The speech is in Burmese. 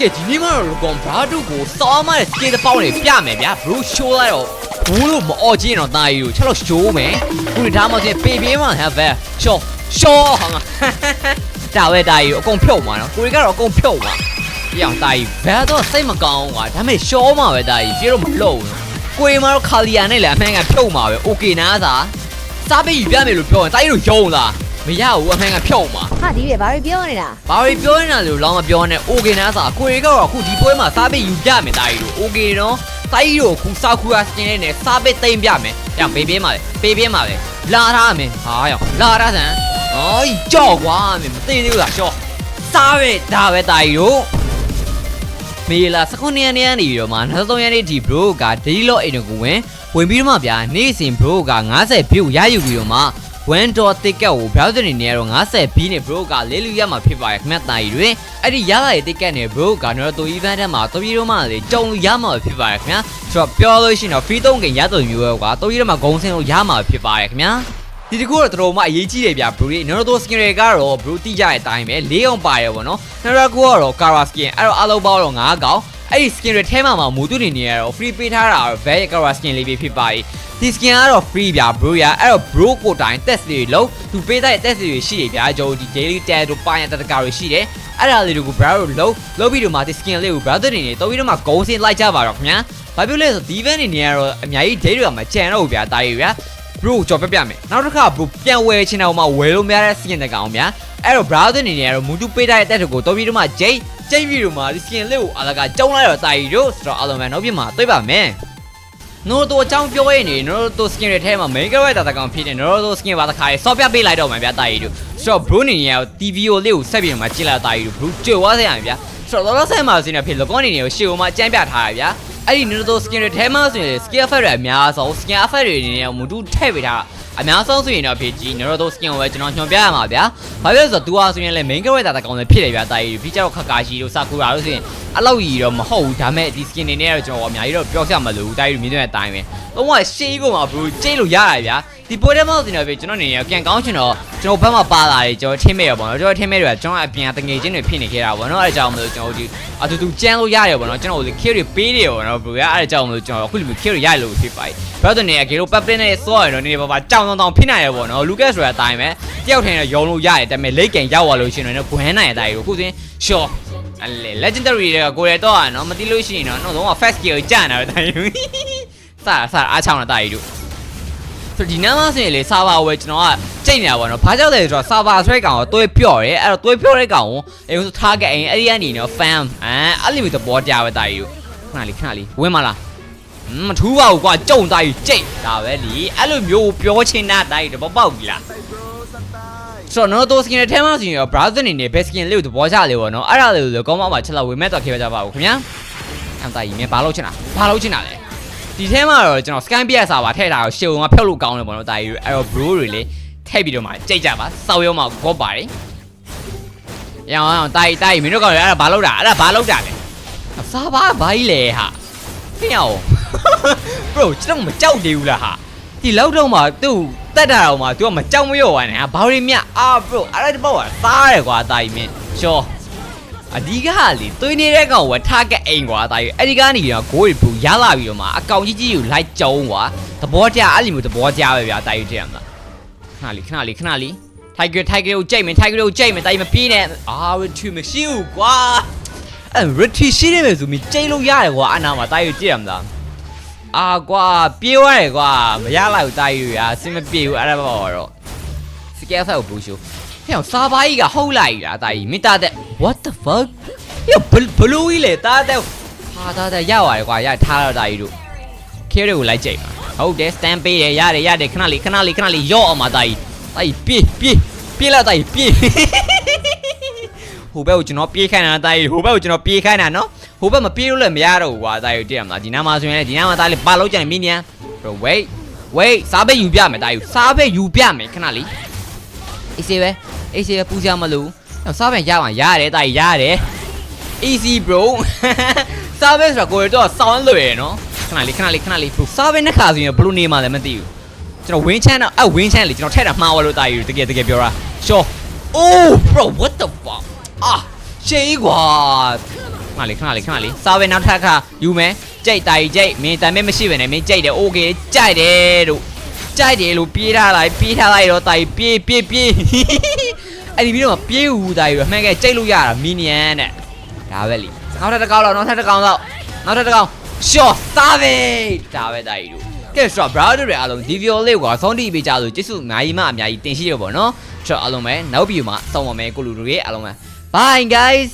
ကဲဒီနေ့မှတော့လူကောင်ဘရာဒူကိုစောမတဲ့စကေးတစ်ပေါင်းနေပြမယ်ဗျာဘရိုရှိုးလိုက်တော့ဘူးလို့မအော်ချင်းတော့တာရီကိုချက်လို့ရှိုးမယ်ခုဒီဒါမှချင်းပေပြေးမှဟဲ့ဘယ်ရှော့ရှော့ဟာငါဒါပဲတာရီကိုအကုန်ဖြုတ်မှာနော်ကိုရီကတော့အကုန်ဖြုတ်မှာပြောင်းတာရီဘယ်တော့စိတ်မကောင်းကွာဒါပေမဲ့ရှော့မှာပဲတာရီပြေတော့မလို့ဘူးကိုရီမတော့ခါလီယာနဲ့လည်းအမှန်ကဖြုတ်မှာပဲโอเคနားသာစားပေးယူပြမယ်လို့ပြောရင်တာရီတို့ယုံလား မရဘူးအမှန်ကဖြုတ်မှာဟာဒီပဲဘာတွေပြောနေတာဘာတွေပြောနေတာလို့လောင်းမပြောနဲ့ okay နားစာကိုရီကတော့အခုဒီပွဲမှာစားပိတ်ယူပြမယ်တာကြီးတို့ okay နော်တာကြီးတို့အခုစားခူရစတင်နေစားပိတ်သိမ့်ပြမယ်။ကြောင်ပေးပြင်းပါလေပေးပြင်းပါလေလာထားမယ်ဟာရောင်လာထားစမ်းအော်ကြောက်ကွာမင်းမသိသေးဘူးလားရှော့စားပဲဒါပဲတာကြီးတို့မေလာ19ရက်နေ့ကနေပြီးတော့မှ23ရက်နေ့ဒီ bro က daily log အိမ်ကိုဝင်ဝင်ပြီးတော့မှဗျာနေ့စဉ် bro က90 view ရယူပြီးတော့မှ 1 dollar ticket ကို browser နေနေတော့90 B နဲ့ bro ကလေးလူရမှာဖြစ်ပါရဲ့ခင်ဗျတာကြီးတွေအဲ့ဒီရလာတဲ့ ticket နဲ့ bro ကတော့တူ event ထဲမှာတူပြီးတော့မှလေကြုံလို့ရမှာဖြစ်ပါရဲ့ခင်ဗျဆိုတော့ပြောလို့ရှိရင်တော့ free 3 game ရတော့မျိုးပဲကွာတူပြီးတော့မှဂုံစင်းလို့ရမှာဖြစ်ပါရဲ့ခင်ဗျာဒီတကူကတော့တော်တော်မှအရေးကြီးတယ်ဗျာ bro နော်တော့ skin တွေကတော့ bro တိကြတဲ့အတိုင်းပဲ၄အောင်ပါတယ်ဗောနော်နောက်တော့ကိုကတော့ Kara skin အဲ့တော့အလုံးပေါင်းတော့9កောင် အဲ့ဒီ skin တွေထဲမှာမှမူတူနေနေရတော့ free ပေးထားတာတော့ very Kara skin လေးပဲဖြစ်ပါ යි ဒီ skin ကတော့ free ဗျာ bro ရအဲ့တော့ bro ကိုတိုင် test တွေလုံးသူပေးတဲ့ test တွေရှိတယ်ဗျာကျွန်တော်ဒီ daily test တို့ပိုင်းတတကာတွေရှိတယ်အဲ့ဒါလေးတွေကို bro တို့လုံးလုံးပြီးတော့မှဒီ skin လေးကို brother တွေနေတော့ပြီးတော့မှဂုံးစင်းလိုက်ကြပါတော့ခင်ဗျာဘာဖြစ်လဲဆိုဒီ event တွေနေရတော့အများကြီး date တွေကမကြံတော့ဘူးဗျာတာရီဗျာ bro ကြော်ပြပြမယ်နောက်တစ်ခါ bro ပြန်ဝယ်ချင်တော့မှဝယ်လို့မရတဲ့ skin တကောင်ဗျာအဲ့တော့ brother နေနေရတော့မူတူပေးထားတဲ့တက်တွေကိုတော်ပြီးတော့မှဂျိ တ်ဂျိတ်ပြီးတော့မှဒီ skin လေးကိုအလကားကျုံလိုက်တော့တာရီတို့ဆိုတော့အလုံးမဲ့နောက်ပြမှာတွေ့ပါမယ်နိုတို့အကြောင်းပြောရရင်နိုတို့ skin တွေထဲမှာ main character တကောင်ဖြစ်နေနိုတို့ skin ပါတခါရေးဆော့ပြပေးလိုက်တော့မှာဗျာတာရီတို့ဆိုတော့ bro နေနေရတော့ TV ကိုလေးကိုဆက်ပြီးတော့မှကြည့်လိုက်တာရီတို့ bro ကြွသွားစေရမယ်ဗျာဆိုတော့လောလောဆယ်မှာဆိုရင်ဖြစ်လောကောနေနေကိုရှေ့ကိုမှအကြမ်းပြထားရဗျာအဲ့ဒီနိုတို့ skin တွေထဲမှာဆိုရင် skin effect တွေအများဆုံး skin effect တွေအနေနဲ့မူတူထည့်ပေးထားတာ အများဆုံးဆိုရင်တော့ဖြစ်ကြီးနော်တော့ skin ကိုပဲကျွန်တော်ညွှန်ပြရမှာဗျာ။ဘာဖြစ်လဲဆိုတော့ तू ဟာဆိုရင်လည်း main character တကောင်လည်းဖြစ်တယ်ဗျာတာကြီးပြီးကြတော့ခက်ကာရှိတို့စာကူရာတို့ဆိုရင်အဲ့လောက်ကြီးတော့မဟုတ်ဘူးဒါမဲ့ဒီ skin တွေနဲ့တော့ကျွန်တော်အများကြီးတော့ပြောပြမှာလို့တာကြီးမြင်တဲ့အတိုင်းပဲ။တော့ကရှေးကိုမှာ bro ကျိတ်လို့ရတာဗျာ။ ဒီပွဲထဲမှာဆိုရင်တော့ကျွန်တော်နေရပြန်ကောင်းချင်တော့ကျွန်တော်ဘက်မှာပါလာတယ်ကျွန်တော်ထင်းမဲ့ရပါတော့ကျွန်တော်ထင်းမဲ့တွေကကျွန်တော်အပြင်တငယ်ချင်းတွေဖြစ်နေခဲ့တာပေါ့နော်အဲ့ဒါကြောင့်မလို့ကျွန်တော်ဒီအတူတူကြမ်းလို့ရတယ်ပေါ့နော်ကျွန်တော်ဒီ kill တွေပေးတယ်ပေါ့နော် bro ရအဲ့ဒါကြောင့်မလို့ကျွန်တော်အခုလိုမျိုး kill တွေရလို့ဖြစ်ပါ යි ဘယ်တော့နေရကေလို့ public နဲ့စောရတော့နေပါပါကြောင်တောင်တောင်ဖြစ်နိုင်ရပေါ့နော် Lucas ဆိုတဲ့အတိုင်းပဲတယောက်ထင်တော့ယုံလို့ရတယ်ဒါပေမဲ့လိတ်ကန်ရောက်သွားလို့ရှိရင်တော့ဘွန်းနိုင်တဲ့အတိုင်းကိုခုစဉ် sure အလေ legendary တွေကကိုရတော့อ่ะเนาะမသိလို့ရှိရင်တော့တော့တော့ fast skill ကြာနေတာပဲတိုင်းစတာစတာအားချောင်းတာတာကြီးတို့ ဆိုဒီနားမှာဆိုရင်လေဆာဗာကိုပဲကျွန်တော်ကကြိတ်နေတာပေါ့နော်ဘာကြောင့်လဲဆိုတော့ဆာဗာဆွဲကောင်ကိုတွဲပြော့တယ်အဲ့တော့တွဲပြော့တဲ့ကောင်ကိုအဲဆို target အိမ်အဲ့ဒီကနေနော် fan အဲအဲ့လိုမျိုးသဘောတရားပဲတာကြီးတို့ခဏလေးခဏလေးဝင်မလားမထူးပါဘူးကွာကြုံတာကြီးကြိတ်ဒါပဲလीအဲ့လိုမျိုးပြောချင်တာတာကြီးတော့ပေါက်ပြီလားဆိုတော့နော်တော့ skin ထဲမှာဆိုရင် browser နေနေ best skin လေးကိုသဘောကျလေပေါ့နော်အဲ့ဒါလေးကိုကောင်းမမှာချက်လောက်ဝေမဲ့တော့ခေကြပါဦးခင်ဗျာအဲ့တာကြီးမြင်ဘာလို့ချင်တာဘာလို့ချင်တာလဲ ဒီထဲမှာတော့ကျွန်တော် scan PS စာပါထည့်တာကိုရှေ့ကဖြုတ်လို့ကောင်းတယ်ပေါ့နော်တာကြီးအဲ့တော့ bro တွေလေထည့်ပြီးတော့မှကြိတ်ကြပါစောက်ရုံမှာကောပါတယ်ရအောင်အောင်တာကြီးတာကြီးမင်းတို့ကောင်အဲ့ဒါဘာလို့တာအဲ့ဒါဘာလို့တာလဲစာပါဘာကြီးလဲဟာဖျောင်း bro ကျွန်တော်မကြောက်သေးဘူးလားဟာဒီလောက်တော့မှသူ့တက်တာတော့မှ तू ကမကြောက်မရော့ပါနဲ့ဟာဘာတွေမြအာ bro အဲ့ဒါတပေါ့ကစားရကွာတာကြီးမင်းရှော အဒီကလေသွေးနေတဲ့ကောင်က target အိမ်ကွာတာကြီးအဲ့ဒီကနေပြီးတော့ဂိုးတွေဘူးရလာပြီးတော့မှအကောင်ကြီးကြီးကိုလိုက်ကြုံကွာသဘောကျအဲ့လိုမျိုးသဘောကျပဲဗျာတာကြီးတဲ့မလားခဏလေးခဏလေးခဏလေး Tiger Tiger ကိုကြိတ်မယ် Tiger ကိုကြိတ်မယ်တာကြီးမပြေးနဲ့အာဝထူမရှိဘူးကွာအဲ့ retry ရှိနေမယ်ဆိုပြီးကြိတ်လို့ရတယ်ကွာအနာမှာတာကြီးကြည့်ရမလားအာကွာပြေးသွားတယ်ကွာမရလိုက်ဘူးတာကြီးရာအစင်မပြေဘူးအဲ့ဒါပေါ့တော့စကယ်ဖက်ကိုဘူးရှိုး ဟဲ့စာပါကြီးကဟုတ်လိုက်လားတာကြီးမိတာတဲ့ what the fuck ဟဲ့ဘဘလူးကြီးလေတာတဲ့ဟာတာတဲ့ရပါတယ်ကွာရထားတော့တာကြီးတို့ခဲတွေကိုလိုက်ကြိတ်ပါဟုတ်တယ် stand ပေးတယ်ရတယ်ရတယ်ခဏလေးခဏလေးခဏလေးရော့အောင်ပါတာကြီးတာကြီးပြေးပြေးပြေးလာတာကြီးပြေးဟိုဘက်ကိုကျွန်တော်ပြေးခိုင်းတာတာကြီးဟိုဘက်ကိုကျွန်တော်ပြေးခိုင်းတာနော်ဟိုဘက်မပြေးလို့လည်းမရတော့ဘူးကွာတာကြီးတည်ရမလားဒီနားမှာဆိုရင်လည်းဒီနားမှာတာလေးပါလို့ကြတယ်မင်းမြန် bro wait wait စားပဲယူပြမယ်တာကြီးစားပဲယူပြမယ်ခဏလေးအေးစေးပဲ အေးရှေပူကြမလို့စားပြန်ရပါရတယ်တာကြီးရတယ် easy bro service ဆိုကိုတော့စောင်းလွယ်နော်ခဏလေးခဏလေးခဏလေး bro service နှစ်ခါဆိုရင်ဘလို့နေမှလည်းမသိဘူးကျွန်တော် win chan တော့အ win chan လေကျွန်တော်ထည့်တာမှားသွားလို့တာကြီးတကယ်တကယ်ပြောတာ sure oh bro what the fuck အာရှေးကွာခဏလေးခဏလေးခဏလေး service နောက်တစ်ခါယူမယ်ကြိတ်တာကြီးကြိတ်မင်းတမ်းမဲမရှိပဲနဲ့မင်းကြိတ်တယ် okay ကြိုက်တယ်တို့ကြိုက်တယ်လို့ပြေးထားလိုက်ပြေးထားလိုက်တော့တာကြီးပြေးပြေးပြေး အဲ့ဒီပြီးတော့ပြေးဟူတာကြီးတော့မှန်ကဲကြိတ်လို့ရတာမီနီယန်တဲ့ဒါပဲလीနောက်ထပ်တစ်ကောင်တော့နောက်ထပ်တစ်ကောင်တော့နောက်ထပ်တစ်ကောင်ရှော့စားပဲဒါပဲတာကြီးတို့ကဲဆိုတော့ brother တွေအားလုံးဒီဗီဒီယိုလေးကိုဆုံးတိပေးကြလို့ကျေးဇူးအများကြီးမှအများကြီးတင်ရှိရပါတော့เนาะဆိုတော့အားလုံးပဲနောက်ဗီဒီယိုမှာစောင့်ပါမယ်ကိုလူတို့ရဲ့အားလုံးပဲ bye guys